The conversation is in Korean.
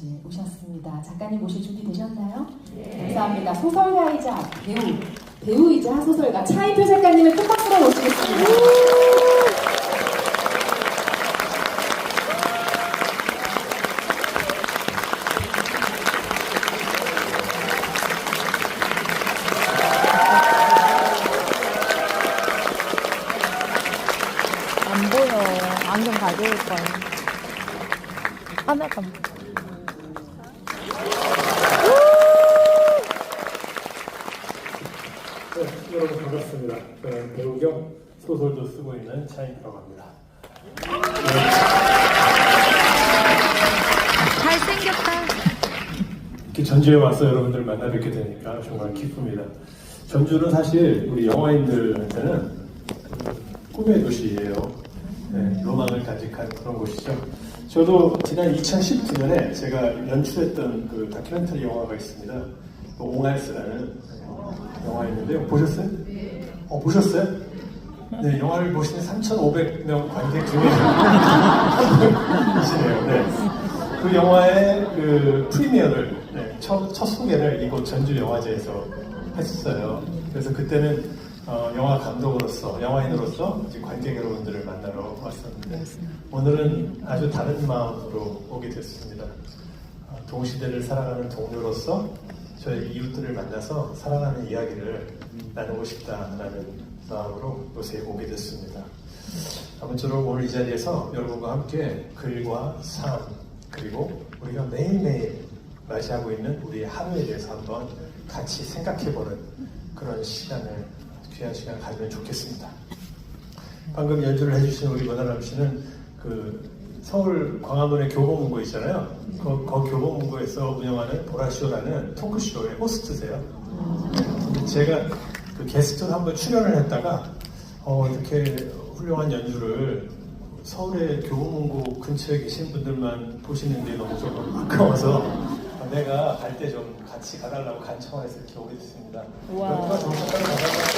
전주에 오셨습니다. 작가님 모실 준비 되셨나요? 감사합니다. 소설가이자 배우, 배우이자 소설가 차인표 작가님을 큰 박수로 모시겠습니다. 안 보여. 안경 가져올 거야. 하나가 안 보여. 네, 여러분 반갑습니다. 저는 배우 겸 소설도 쓰고 있는 차인표라고 합니다. 잘생겼다. 이렇게 전주에 와서 여러분들 만나 뵙게 되니까 정말 기쁩니다. 전주는 사실 우리 영화인들한테는 꿈의 도시예요. 네, 로망을 간직한 그런 곳이죠. 저도 지난 2019년에 제가 연출했던 그 다큐멘터리 영화가 있습니다. 그 옹알스라는 영화였는데요. 보셨어요? 어, 보셨어요? 네, 영화를 보시는 3,500명 관객 중에 한 분이시네요. 네. 그 영화의 그 프리미어를 네, 첫, 첫 소개를 이곳 전주 영화제에서 했어요. 그래서 그때는 어, 영화 감독으로서 영화인으로서 관객 여러분들을 만나러 왔었는데 오늘은 아주 다른 마음으로 오게 됐습니다. 어, 동시대를 살아가는 동료로서 저희 이웃들을 만나서 살아가는 이야기를 나누고 싶다라는 마음으로 요새 오게 됐습니다. 아무쪼록 오늘 이 자리에서 여러분과 함께 글과 삶 그리고 우리가 매일매일 맞이하고 있는 우리의 하루에 대해서 한번 같이 생각해보는 그런 시간을 귀한 시간 가지면 좋겠습니다. 방금 연주를 해주신 우리 문화람 씨는 그 서울 광화문의 교보문고 있잖아요. 그, 그 교보문고에서 운영하는 보라쇼라는 토크쇼의 호스트세요. 제가 그 게스트로 한번 출연을 했다가 어, 이렇게 훌륭한 연주를 서울의 교보문고 근처에 계신 분들만 보시는 게 너무 좀 아까워서 내가 갈 때 좀 같이 가달라고 간청을. 여러분과 정말 반갑습니다.